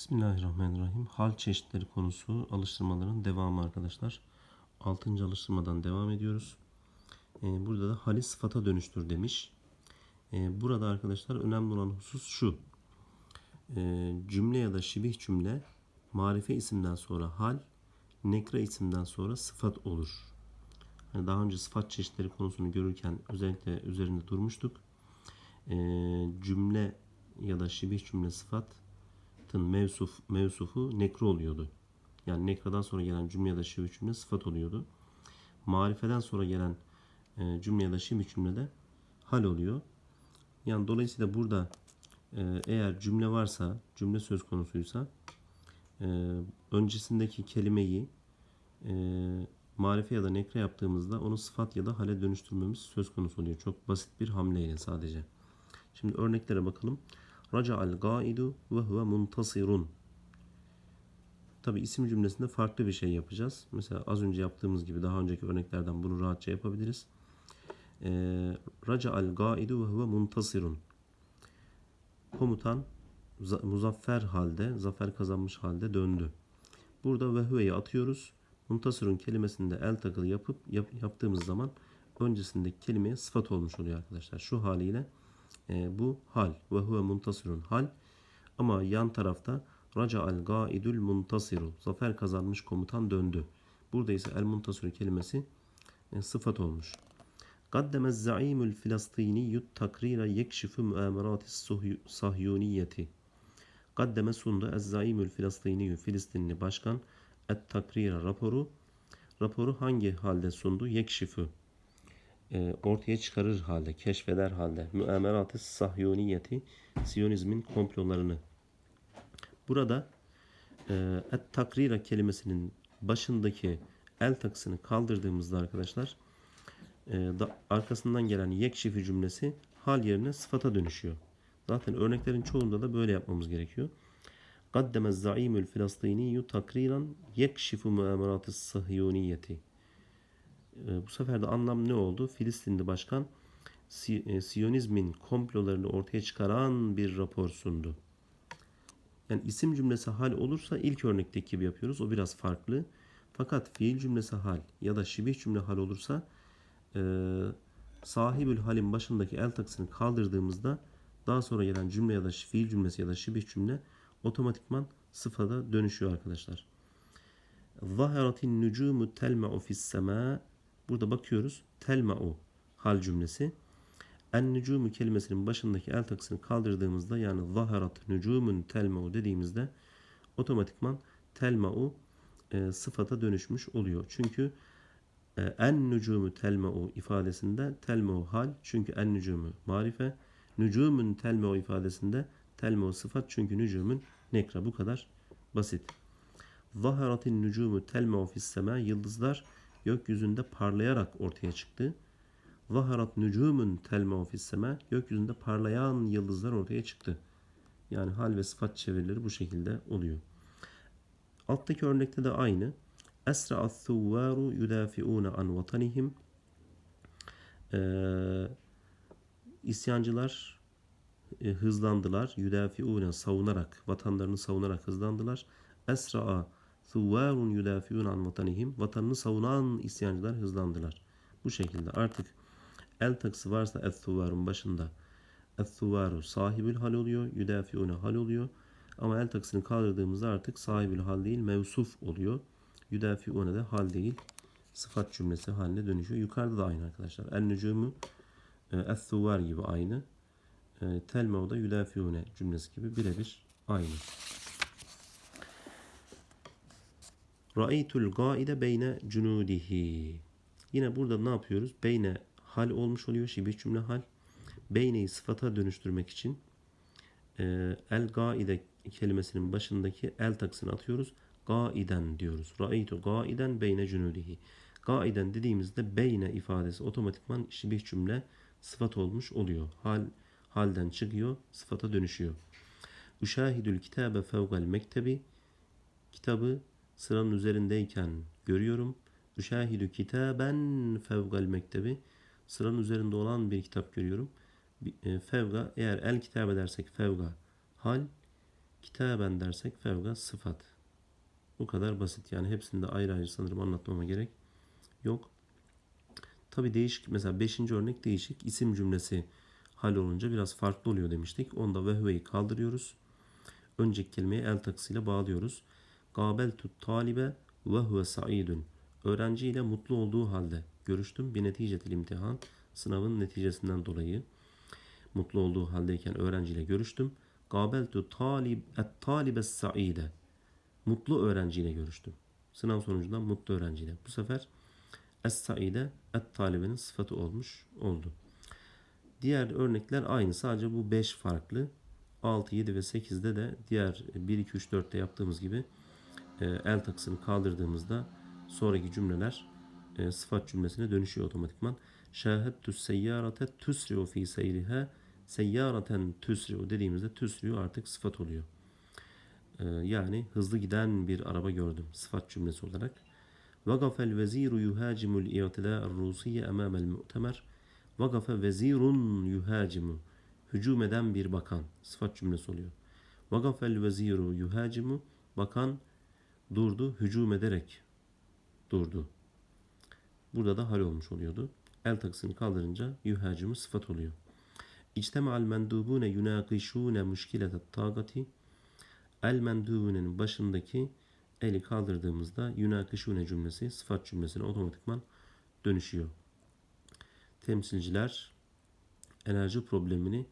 Bismillahirrahmanirrahim. Hal çeşitleri konusu alıştırmaların devamı arkadaşlar. 6. alıştırmadan devam ediyoruz. Ee, burada da hali sıfata dönüştür demiş. Ee, burada arkadaşlar önemli olan husus şu. Ee, cümle ya da şibih cümle marife isimden sonra hal, nekre isimden sonra sıfat olur. Hani daha önce sıfat çeşitleri konusunu görürken özellikle üzerinde durmuştuk. Ee, cümle ya da şibih cümle sıfat sıfatın mevsuf, mevsufu nekro oluyordu. Yani nekradan sonra gelen cümle ya da şivi cümle sıfat oluyordu. Marifeden sonra gelen e, cümle ya da şivi cümle hal oluyor. Yani dolayısıyla burada e, eğer cümle varsa, cümle söz konusuysa e, öncesindeki kelimeyi e, marife ya da nekre yaptığımızda onu sıfat ya da hale dönüştürmemiz söz konusu oluyor. Çok basit bir hamleyle sadece. Şimdi örneklere bakalım. Raca'al gaidu ve huve muntasirun. Tabi isim cümlesinde farklı bir şey yapacağız. Mesela az önce yaptığımız gibi daha önceki örneklerden bunu rahatça yapabiliriz. Ee, Raca'al gaidu ve huve muntasirun. Komutan muzaffer halde, zafer kazanmış halde döndü. Burada ve huve'yi atıyoruz. Muntasirun kelimesinde el takılı yapıp yap, yaptığımız zaman öncesindeki kelimeye sıfat olmuş oluyor arkadaşlar. Şu haliyle e, bu hal ve huve muntasirun hal ama yan tarafta raca al gaidul muntasiru zafer kazanmış komutan döndü. Burada ise el muntasiru kelimesi e, sıfat olmuş. Kaddemez zaimul filastiniyyut takrira yekşifu muameratis sahyuniyeti. Kaddeme sundu ez zaimul filastiniyyü Filistinli başkan et takrira raporu. Raporu hangi halde sundu? Yekşifu ortaya çıkarır halde, keşfeder halde müemerat-ı sahyoniyeti Siyonizmin komplolarını. Burada e, et takrira kelimesinin başındaki el takısını kaldırdığımızda arkadaşlar e, da, arkasından gelen yekşifi cümlesi hal yerine sıfata dönüşüyor. Zaten örneklerin çoğunda da böyle yapmamız gerekiyor. Zaimül filastiniyyü takriran yekşifu müemerat-ı sahyoniyeti e, bu sefer de anlam ne oldu? Filistinli başkan e, Siyonizmin komplolarını ortaya çıkaran bir rapor sundu. Yani isim cümlesi hal olursa ilk örnekteki gibi yapıyoruz. O biraz farklı. Fakat fiil cümlesi hal ya da şibih cümle hal olursa e, sahibül halin başındaki el takısını kaldırdığımızda daha sonra gelen cümle ya da fiil cümlesi ya da şibih cümle otomatikman sıfata dönüşüyor arkadaşlar. Zaharatin nucumu telma'u fis sema Burada bakıyoruz. Telma'u hal cümlesi. En nücumu kelimesinin başındaki el takısını kaldırdığımızda yani zaharat nücumun telma'u dediğimizde otomatikman telma'u e, sıfata dönüşmüş oluyor. Çünkü e, en nücumu telma'u ifadesinde telma'u hal çünkü en nücumu marife nücumun telma'u ifadesinde telma'u sıfat çünkü nücumun nekra bu kadar basit. Zaharatin nücumu telma'u fis sema yıldızlar gökyüzünde parlayarak ortaya çıktı. Zaharat nücumun telma fisseme gökyüzünde parlayan yıldızlar ortaya çıktı. Yani hal ve sıfat çevirileri bu şekilde oluyor. Alttaki örnekte de aynı. Esra as-suvvaru yudafiuna an vatanihim. Ee, isyancılar e, hızlandılar. Yudafiuna savunarak, vatanlarını savunarak hızlandılar. Esra'a Thuvvarun yudafiun an vatanihim. Vatanını savunan isyancılar hızlandılar. Bu şekilde artık el takısı varsa et-thuvvarun başında et-thuvvaru sahibül hal oluyor. Yudafiune hal oluyor. Ama el takısını kaldırdığımızda artık sahibül hal değil mevsuf oluyor. Yudafiune de hal değil. Sıfat cümlesi haline dönüşüyor. Yukarıda da aynı arkadaşlar. El nücumu e, es-thuvvar gibi aynı. E, Telmevda yudafiune cümlesi gibi birebir aynı. Ra'aytul gaide beyne cunudihi. Yine burada ne yapıyoruz? Beyne hal olmuş oluyor. Şibih cümle hal. Beyne'yi sıfata dönüştürmek için e, el gaide kelimesinin başındaki el takısını atıyoruz. Gaiden diyoruz. Ra'aytu gaiden beyne cunudihi. Gaiden dediğimizde beyne ifadesi otomatikman şibih cümle sıfat olmuş oluyor. Hal halden çıkıyor, sıfata dönüşüyor. Üşahidül kitabe fevgal mektebi. Kitabı sıranın üzerindeyken görüyorum. Üşahidü kitaben fevgal mektebi. Sıranın üzerinde olan bir kitap görüyorum. E, fevga eğer el kitap edersek fevga hal Kitaben dersek fevga sıfat. Bu kadar basit. Yani hepsinde ayrı ayrı sanırım anlatmama gerek yok. Tabi değişik mesela 5. örnek değişik. isim cümlesi hal olunca biraz farklı oluyor demiştik. Onda vehveyi kaldırıyoruz. Önceki kelimeyi el takısıyla bağlıyoruz. Gabeltu talibe ve huve. Öğrenciyle mutlu olduğu halde görüştüm. Bir neticetil imtihan. Sınavın neticesinden dolayı mutlu olduğu haldeyken öğrenciyle görüştüm. Gabeltu talib et talibe saide. Mutlu öğrenciyle görüştüm. Sınav sonucundan mutlu öğrenciyle. Bu sefer es-saide et talibenin sıfatı olmuş oldu. Diğer örnekler aynı. Sadece bu 5 farklı. 6, 7 ve 8'de de diğer 1, 2, 3, 4'te yaptığımız gibi el takısını kaldırdığımızda sonraki cümleler e, sıfat cümlesine dönüşüyor otomatikman. Şahettu seyyarate tüsri'u fi seyriha seyyaraten tüsri'u dediğimizde tüsri'u artık sıfat oluyor. E, yani hızlı giden bir araba gördüm sıfat cümlesi olarak. Vagafel veziru yuhacimul i'tida rusiye emamel mu'temer. Vagafe vezirun yuhacimu. Hücum eden bir bakan. Sıfat cümlesi oluyor. Vagafel veziru yuhacimu. Bakan durdu, hücum ederek durdu. Burada da hal olmuş oluyordu. El takısını kaldırınca yuhacimu sıfat oluyor. İctema'al mendubune yunakişune müşkiletet tagati. El mendubunenin başındaki eli kaldırdığımızda yunakişune cümlesi sıfat cümlesine otomatikman dönüşüyor. Temsilciler enerji problemini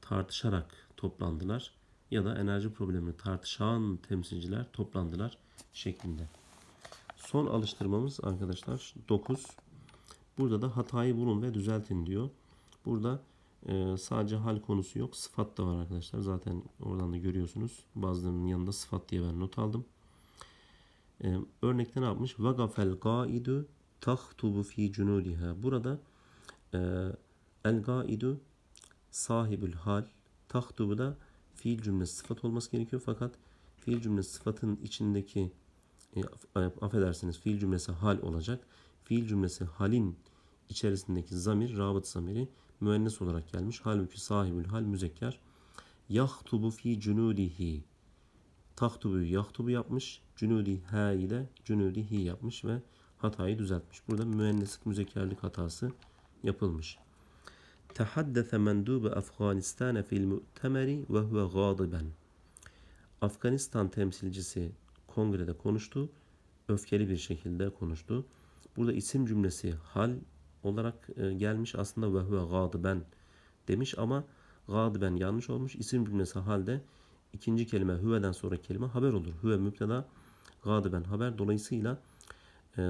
tartışarak toplandılar ya da enerji problemini tartışan temsilciler toplandılar şeklinde. Son alıştırmamız arkadaşlar 9. Burada da hatayı bulun ve düzeltin diyor. Burada e, sadece hal konusu yok. Sıfat da var arkadaşlar. Zaten oradan da görüyorsunuz. Bazılarının yanında sıfat diye ben not aldım. E, örnekte ne yapmış? Vagafel gaidu tahtubu fi cunudiha. Burada e, el gaidu sahibül hal tahtubu da fiil cümlesi sıfat olması gerekiyor. Fakat fiil cümlesi sıfatın içindeki e, affedersiniz fiil cümlesi hal olacak. Fiil cümlesi halin içerisindeki zamir, rabıt zamiri müennes olarak gelmiş. Halbuki sahibül hal müzekker. Yahtubu fi cunudihi. Tahtubu yahtubu yapmış. Cunudi ha ile cunudihi yapmış ve hatayı düzeltmiş. Burada müenneslik müzekkerlik hatası yapılmış. Tehaddese mendube Afganistan fil mu'temeri ve huve gadiben. Afganistan temsilcisi kongrede konuştu. Öfkeli bir şekilde konuştu. Burada isim cümlesi hal olarak e, gelmiş aslında ve huve gadiben demiş ama gadiben yanlış olmuş. İsim cümlesi halde ikinci kelime hüveden sonra kelime haber olur. Hüve müpteda gadiben haber. Dolayısıyla e,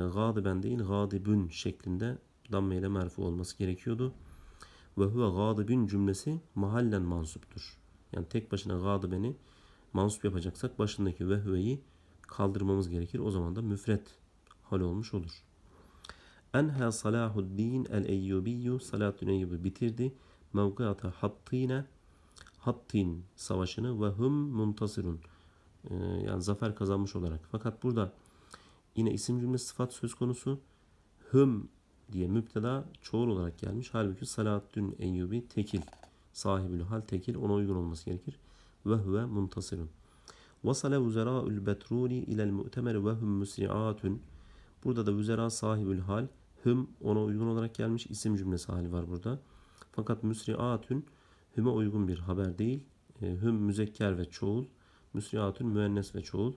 değil gadibün şeklinde damme ile merfu olması gerekiyordu. Ve huve gadibün cümlesi mahallen mansuptur. Yani tek başına gadibeni mansup yapacaksak başındaki ve hüveyi kaldırmamız gerekir. O zaman da müfret hal olmuş olur. Enha Salahuddin el-Eyyubiyyü Salahattin Eyyubi bitirdi. Mevkiata Hattine Hattin savaşını ve hum muntasirun ee, yani zafer kazanmış olarak. Fakat burada yine isim cümle sıfat söz konusu. Hüm diye müpteda çoğul olarak gelmiş. Halbuki Salahaddin Eyyubi tekil. Sahibül hal tekil. Ona uygun olması gerekir. Ve huve muntasirun. Vasale vuzerâ'ül betrûli ilel mu'temer ve hum müsri'atun. Burada da vüzera sahibül hal. Hüm ona uygun olarak gelmiş. isim cümlesi hali var burada. Fakat müsri'atun hüme uygun bir haber değil. E, hüm müzekker ve çoğul. Müsri'atun müennes ve çoğul.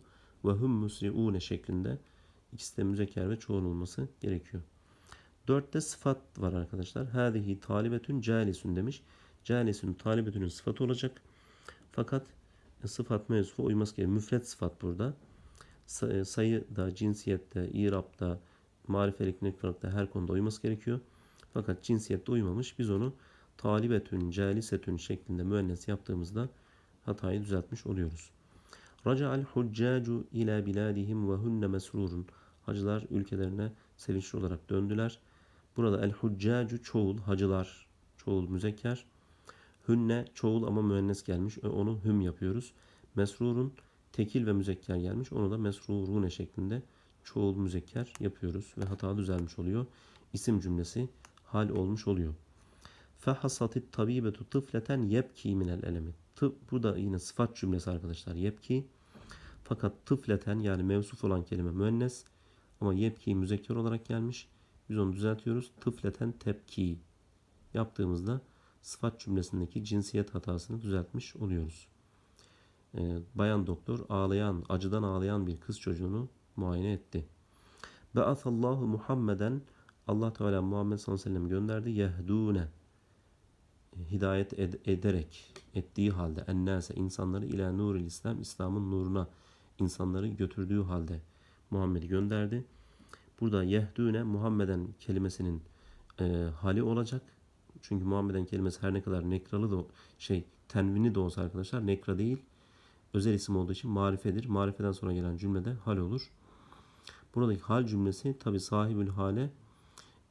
Ve hüm müsri'une şeklinde ikisi de müzekker ve çoğul olması gerekiyor. Dörtte sıfat var arkadaşlar. Hâzihi talibetün calisun demiş. Calisun talibetünün sıfatı olacak. Fakat sıfat mevzufa uyması gerekiyor. Müfret sıfat burada. e, Sayı da, cinsiyette, irapta, marifelik, nektarlıkta her konuda uyması gerekiyor. Fakat cinsiyette uymamış. Biz onu talibetün, calisetün şeklinde müennes yaptığımızda hatayı düzeltmiş oluyoruz. Raca'al huccacu ila biladihim ve hunne mesrurun. Hacılar ülkelerine sevinçli olarak döndüler. Burada el huccacu çoğul, hacılar çoğul müzekker. Hünne çoğul ama müennes gelmiş. E, Onu hüm yapıyoruz. Mesrurun tekil ve müzekker gelmiş. Onu da mesrurune şeklinde çoğul müzekker yapıyoruz ve hata düzelmiş oluyor. İsim cümlesi hal olmuş oluyor. Fehasatit tabibetu tıfleten yebki minel elemi. Tıp, burada yine sıfat cümlesi arkadaşlar. Yepki. Fakat tıfleten yani mevsuf olan kelime müennes ama yepki müzekker olarak gelmiş. Biz onu düzeltiyoruz. Tıfleten tepki yaptığımızda sıfat cümlesindeki cinsiyet hatasını düzeltmiş oluyoruz. Ee, bayan doktor ağlayan, acıdan ağlayan bir kız çocuğunu muayene etti. Be'athallahu Muhammeden Allah Teala Muhammed sallallahu aleyhi ve gönderdi. Yehdune hidayet ed- ederek ettiği halde ennase insanları ila nuril İslam İslam'ın nuruna insanları götürdüğü halde Muhammed'i gönderdi. Burada yehdüne Muhammeden kelimesinin e, hali olacak. Çünkü Muhammeden kelimesi her ne kadar nekralı da şey tenvini de olsa arkadaşlar nekra değil. Özel isim olduğu için marifedir. Marifeden sonra gelen cümlede hal olur. Buradaki hal cümlesi tabi sahibül hale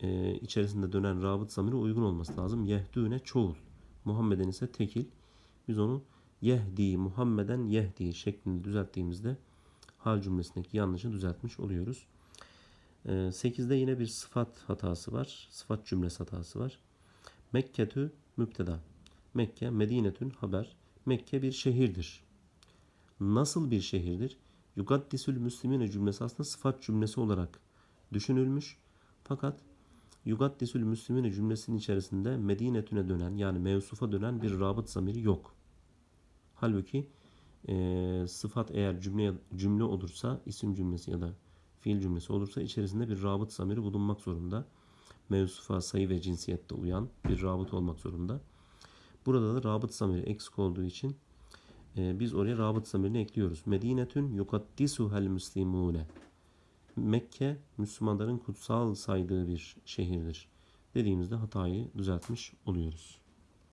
e, içerisinde dönen rabıt zamiri uygun olması lazım. Yehdüne çoğul. Muhammeden ise tekil. Biz onu yehdi Muhammeden yehdi şeklinde düzelttiğimizde hal cümlesindeki yanlışı düzeltmiş oluyoruz. E, 8'de yine bir sıfat hatası var. Sıfat cümlesi hatası var. Mekketü müpteda. Mekke, Medinetün haber. Mekke bir şehirdir. Nasıl bir şehirdir? Yugaddisül Müslimine cümlesi aslında sıfat cümlesi olarak düşünülmüş. Fakat Yugaddisül Müslimine cümlesinin içerisinde Medinetüne dönen yani mevsufa dönen bir rabıt zamiri yok. Halbuki e, sıfat eğer cümle cümle olursa isim cümlesi ya da fiil cümlesi olursa içerisinde bir rabıt zamiri bulunmak zorunda. Mevsufa sayı ve cinsiyette uyan bir rabıt olmak zorunda. Burada da rabıt zamiri eksik olduğu için e, biz oraya rabıt zamirini ekliyoruz. Medinetün yukaddisuhel müslimune. Mekke Müslümanların kutsal saydığı bir şehirdir. Dediğimizde hatayı düzeltmiş oluyoruz.